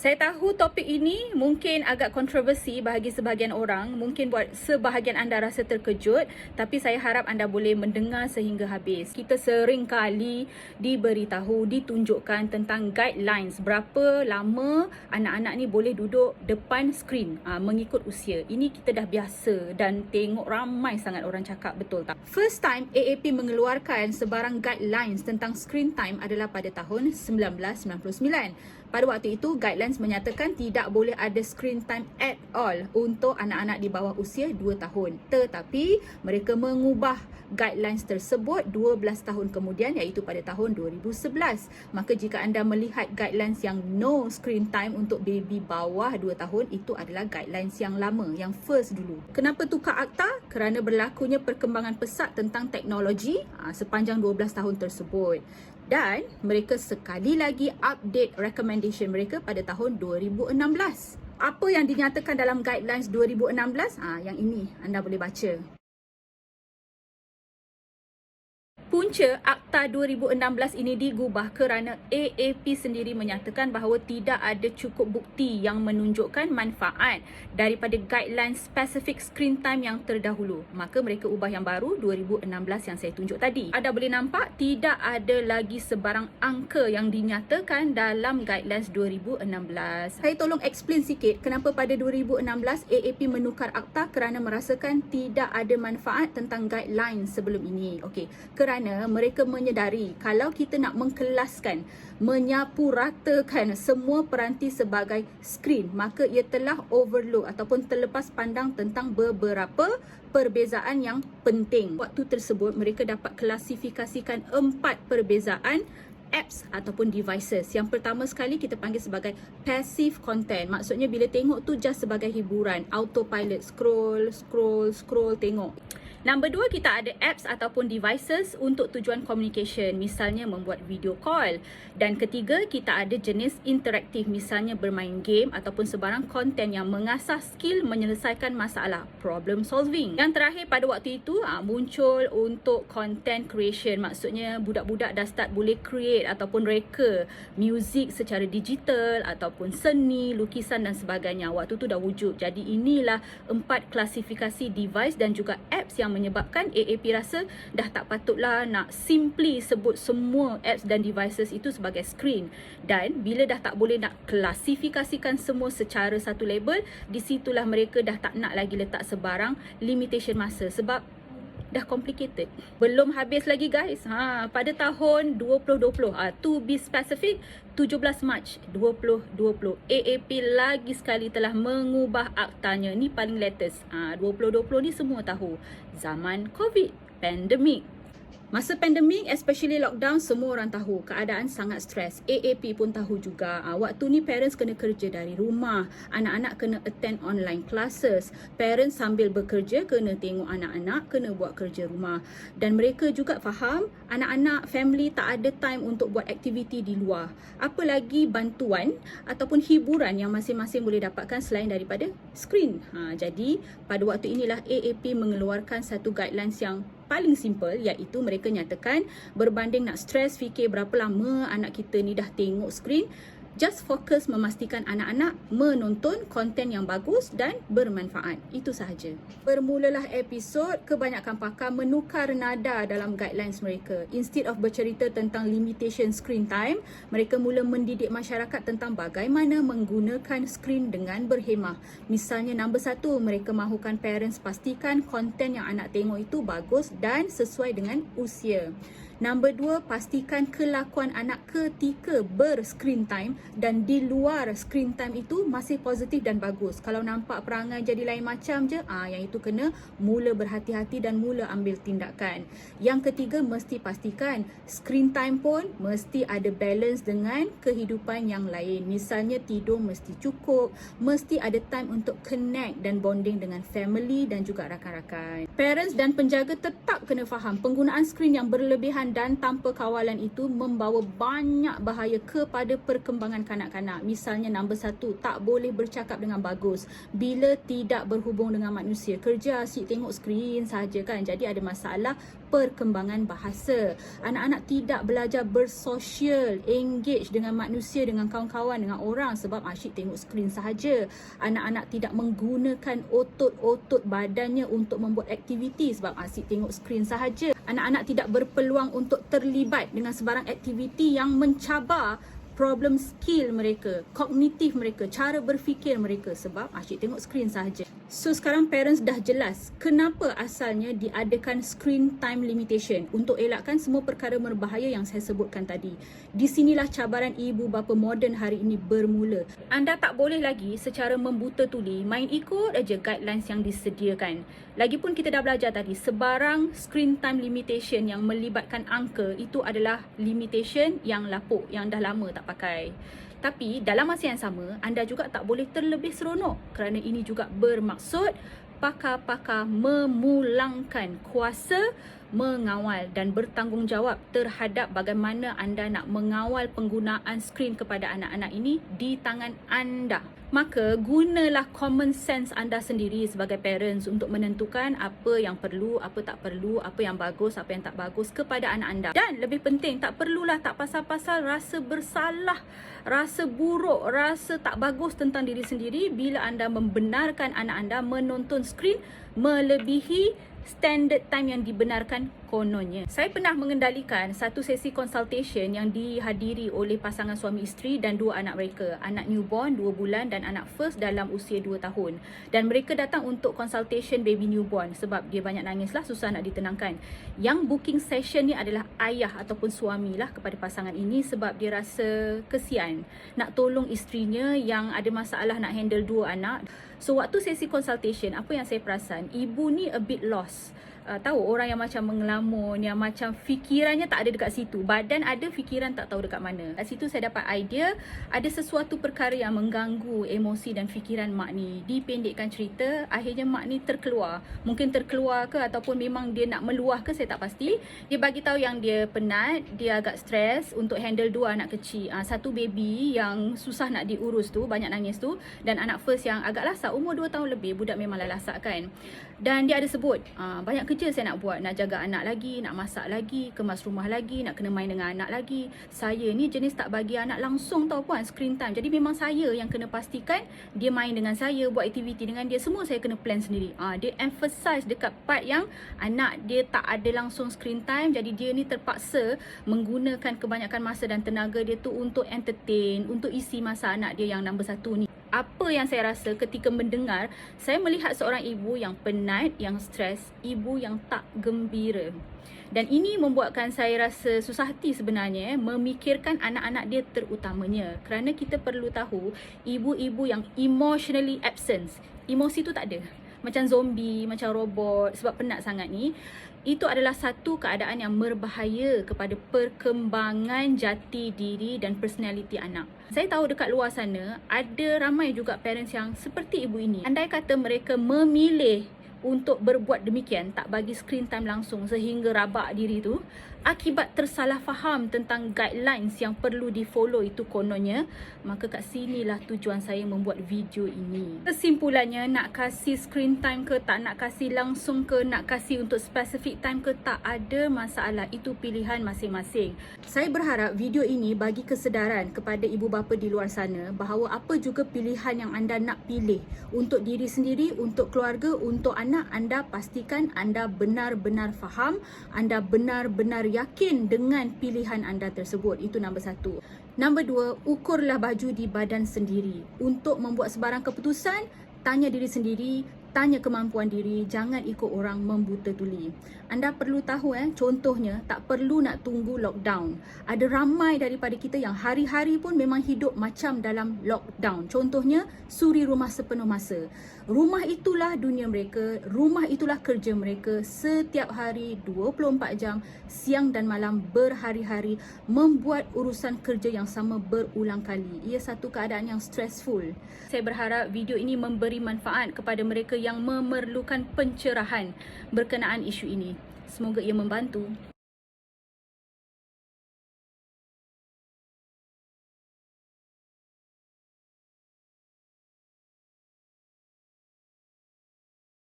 Saya tahu topik ini mungkin agak kontroversi bagi sebahagian orang, mungkin buat sebahagian anda rasa terkejut, tapi saya harap anda boleh mendengar sehingga habis. Kita sering kali diberitahu, ditunjukkan tentang guidelines berapa lama anak-anak ni boleh duduk depan skrin aa, mengikut usia. Ini kita dah biasa dan tengok ramai sangat orang cakap betul tak? First time AAP mengeluarkan sebarang guidelines tentang screen time adalah pada tahun 1999. Pada waktu itu, guidelines menyatakan tidak boleh ada screen time at all untuk anak-anak di bawah usia 2 tahun. Tetapi, mereka mengubah guidelines tersebut 12 tahun kemudian iaitu pada tahun 2011. Maka jika anda melihat guidelines yang no screen time untuk baby bawah 2 tahun, itu adalah guidelines yang lama, yang first dulu. Kenapa tukar akta? Kerana berlakunya perkembangan pesat tentang teknologi aa, sepanjang 12 tahun tersebut dan mereka sekali lagi update recommendation mereka pada tahun 2016. Apa yang dinyatakan dalam guidelines 2016? Ah, yang ini anda boleh baca. Punca Akta 2016 ini digubah kerana AAP sendiri menyatakan bahawa tidak ada cukup bukti yang menunjukkan manfaat daripada guideline spesifik screen time yang terdahulu. Maka mereka ubah yang baru 2016 yang saya tunjuk tadi. Anda boleh nampak tidak ada lagi sebarang angka yang dinyatakan dalam guidelines 2016. Saya tolong explain sikit kenapa pada 2016 AAP menukar akta kerana merasakan tidak ada manfaat tentang guideline sebelum ini. Okey, kerana kerana mereka menyedari kalau kita nak mengkelaskan, menyapu ratakan semua peranti sebagai skrin, maka ia telah overlook ataupun terlepas pandang tentang beberapa perbezaan yang penting. Waktu tersebut mereka dapat klasifikasikan empat perbezaan apps ataupun devices. Yang pertama sekali kita panggil sebagai passive content. Maksudnya bila tengok tu just sebagai hiburan, autopilot scroll, scroll, scroll tengok. Nombor dua, kita ada apps ataupun devices untuk tujuan communication. Misalnya membuat video call. Dan ketiga, kita ada jenis interaktif. Misalnya bermain game ataupun sebarang konten yang mengasah skill menyelesaikan masalah. Problem solving. Yang terakhir pada waktu itu, ah, muncul untuk content creation. Maksudnya budak-budak dah start boleh create ataupun reka music secara digital ataupun seni, lukisan dan sebagainya. Waktu tu dah wujud. Jadi inilah empat klasifikasi device dan juga apps yang yang menyebabkan AAP rasa dah tak patutlah nak simply sebut semua apps dan devices itu sebagai screen. Dan bila dah tak boleh nak klasifikasikan semua secara satu label di situlah mereka dah tak nak lagi letak sebarang limitation masa. Sebab dah complicated. Belum habis lagi guys. Ha, pada tahun 2020, ah to be specific, 17 Mac 2020, AAP lagi sekali telah mengubah aktanya. Ni paling latest. Ha, 2020 ni semua tahu. Zaman COVID, pandemik, Masa pandemik, especially lockdown, semua orang tahu keadaan sangat stres. AAP pun tahu juga. Ha, waktu ni parents kena kerja dari rumah. Anak-anak kena attend online classes. Parents sambil bekerja kena tengok anak-anak, kena buat kerja rumah. Dan mereka juga faham anak-anak, family tak ada time untuk buat aktiviti di luar. Apa lagi bantuan ataupun hiburan yang masing-masing boleh dapatkan selain daripada screen. Ha, jadi, pada waktu inilah AAP mengeluarkan satu guidelines yang paling simple iaitu mereka nyatakan berbanding nak stres fikir berapa lama anak kita ni dah tengok skrin just fokus memastikan anak-anak menonton konten yang bagus dan bermanfaat. Itu sahaja. Bermulalah episod, kebanyakan pakar menukar nada dalam guidelines mereka. Instead of bercerita tentang limitation screen time, mereka mula mendidik masyarakat tentang bagaimana menggunakan skrin dengan berhemah. Misalnya nombor satu, mereka mahukan parents pastikan konten yang anak tengok itu bagus dan sesuai dengan usia. Nombor dua, pastikan kelakuan anak ketika ber-screen time dan di luar screen time itu masih positif dan bagus. Kalau nampak perangai jadi lain macam je, ah yang itu kena mula berhati-hati dan mula ambil tindakan. Yang ketiga, mesti pastikan screen time pun mesti ada balance dengan kehidupan yang lain. Misalnya tidur mesti cukup, mesti ada time untuk connect dan bonding dengan family dan juga rakan-rakan. Parents dan penjaga tetap kena faham penggunaan skrin yang berlebihan dan tanpa kawalan itu membawa banyak bahaya kepada perkembangan kanak-kanak. Misalnya nombor satu, tak boleh bercakap dengan bagus bila tidak berhubung dengan manusia. Kerja asyik tengok skrin saja kan. Jadi ada masalah perkembangan bahasa. Anak-anak tidak belajar bersosial, engage dengan manusia, dengan kawan-kawan, dengan orang sebab asyik tengok skrin sahaja. Anak-anak tidak menggunakan otot-otot badannya untuk membuat aktiviti sebab asyik tengok skrin sahaja. Anak-anak tidak berpeluang untuk terlibat dengan sebarang aktiviti yang mencabar problem skill mereka, kognitif mereka, cara berfikir mereka sebab asyik tengok skrin sahaja. So sekarang parents dah jelas kenapa asalnya diadakan screen time limitation untuk elakkan semua perkara berbahaya yang saya sebutkan tadi. Di sinilah cabaran ibu bapa moden hari ini bermula. Anda tak boleh lagi secara membuta tuli main ikut aja guidelines yang disediakan. Lagipun kita dah belajar tadi sebarang screen time limitation yang melibatkan angka itu adalah limitation yang lapuk yang dah lama tak pakai. Tapi dalam masa yang sama, anda juga tak boleh terlebih seronok kerana ini juga bermaksud pakar-pakar memulangkan kuasa mengawal dan bertanggungjawab terhadap bagaimana anda nak mengawal penggunaan skrin kepada anak-anak ini di tangan anda. Maka gunalah common sense anda sendiri sebagai parents untuk menentukan apa yang perlu, apa tak perlu, apa yang bagus, apa yang tak bagus kepada anak anda. Dan lebih penting tak perlulah tak pasal-pasal rasa bersalah, rasa buruk, rasa tak bagus tentang diri sendiri bila anda membenarkan anak anda menonton skrin melebihi standard time yang dibenarkan kononnya. Saya pernah mengendalikan satu sesi consultation yang dihadiri oleh pasangan suami isteri dan dua anak mereka. Anak newborn 2 bulan dan anak first dalam usia 2 tahun. Dan mereka datang untuk consultation baby newborn sebab dia banyak nangis lah, susah nak ditenangkan. Yang booking session ni adalah ayah ataupun suami lah kepada pasangan ini sebab dia rasa kesian nak tolong isterinya yang ada masalah nak handle dua anak. So waktu sesi consultation, apa yang saya perasan, ibu ni a bit lost uh, tahu orang yang macam mengelamun, yang macam fikirannya tak ada dekat situ. Badan ada, fikiran tak tahu dekat mana. Kat situ saya dapat idea, ada sesuatu perkara yang mengganggu emosi dan fikiran mak ni. Dipendekkan cerita, akhirnya mak ni terkeluar. Mungkin terkeluar ke ataupun memang dia nak meluah ke, saya tak pasti. Dia bagi tahu yang dia penat, dia agak stres untuk handle dua anak kecil. Uh, satu baby yang susah nak diurus tu, banyak nangis tu. Dan anak first yang agak lasak, umur 2 tahun lebih, budak memang lasak kan. Dan dia ada sebut, uh, banyak kerja kerja saya nak buat. Nak jaga anak lagi nak masak lagi kemas rumah lagi nak kena main dengan anak lagi. Saya ni jenis tak bagi anak langsung tau puan screen time. Jadi memang saya yang kena pastikan dia main dengan saya buat aktiviti dengan dia. Semua saya kena plan sendiri. Ah dia emphasize dekat part yang anak dia tak ada langsung screen time. Jadi dia ni terpaksa menggunakan kebanyakan masa dan tenaga dia tu untuk entertain untuk isi masa anak dia yang nombor satu ni apa yang saya rasa ketika mendengar saya melihat seorang ibu yang penat, yang stres, ibu yang tak gembira. Dan ini membuatkan saya rasa susah hati sebenarnya memikirkan anak-anak dia terutamanya. Kerana kita perlu tahu ibu-ibu yang emotionally absent, emosi tu tak ada. Macam zombie, macam robot sebab penat sangat ni itu adalah satu keadaan yang berbahaya kepada perkembangan jati diri dan personaliti anak. Saya tahu dekat luar sana ada ramai juga parents yang seperti ibu ini. Andai kata mereka memilih untuk berbuat demikian tak bagi screen time langsung sehingga rabak diri tu akibat tersalah faham tentang guidelines yang perlu di follow itu kononnya maka kat sinilah tujuan saya membuat video ini. Kesimpulannya nak kasih screen time ke tak nak kasih langsung ke nak kasih untuk specific time ke tak ada masalah. Itu pilihan masing-masing. Saya berharap video ini bagi kesedaran kepada ibu bapa di luar sana bahawa apa juga pilihan yang anda nak pilih untuk diri sendiri untuk keluarga untuk anak anda pastikan anda benar-benar faham, anda benar-benar yakin dengan pilihan anda tersebut. Itu nombor satu. Nombor dua, ukurlah baju di badan sendiri. Untuk membuat sebarang keputusan, tanya diri sendiri, tanya kemampuan diri, jangan ikut orang membuta tuli. Anda perlu tahu eh, contohnya tak perlu nak tunggu lockdown. Ada ramai daripada kita yang hari-hari pun memang hidup macam dalam lockdown. Contohnya suri rumah sepenuh masa. Rumah itulah dunia mereka, rumah itulah kerja mereka setiap hari 24 jam, siang dan malam berhari-hari membuat urusan kerja yang sama berulang kali. Ia satu keadaan yang stressful. Saya berharap video ini memberi manfaat kepada mereka yang memerlukan pencerahan berkenaan isu ini. Semoga ia membantu.